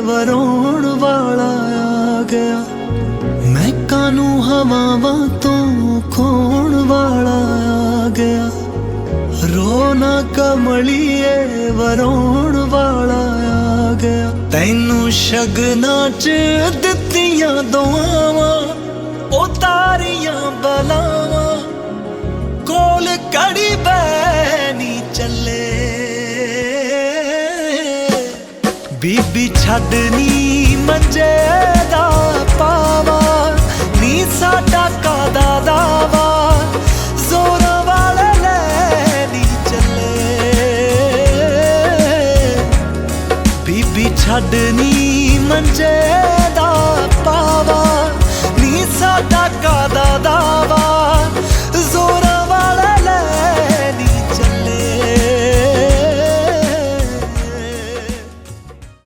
ਵਰੋਣ ਵਾਲਾ ਆ ਗਿਆ। ਮੈਂ ਕਾਨੂੰ ਹਵਾਵਾਂ ਤੋਂ ਖੋਣ ਵਾਲਾ ਆ ਗਿਆ। ਰੋਣਾ ਕਮਲੀਏ ਵਰੋਣ ਵਾਲਾ ਆ ਗਿਆ। ਤੈਨੂੰ ਸ਼ਗਨਾਂ ਚ ਦਿੱਤੀਆਂ ਦੁਆਵਾਂ ਉਤਾਰੀਆਂ ਬਲਾਵਾਂ। ਬੀਬੀ ਛੱਡਨੀ ਮੰਜੇ ਦਾ ਪਾਵਾ, ਨੀ ਸਾਡਾ ਕਾਦਾ ਦਾਵਾ ਜ਼ੋਰਾਂ ਵਾਲੇ ਲੈ ਨੀ ਚੱਲੇ। ਬੀਬੀ ਛੱਡਨੀ ਮੰਜੇ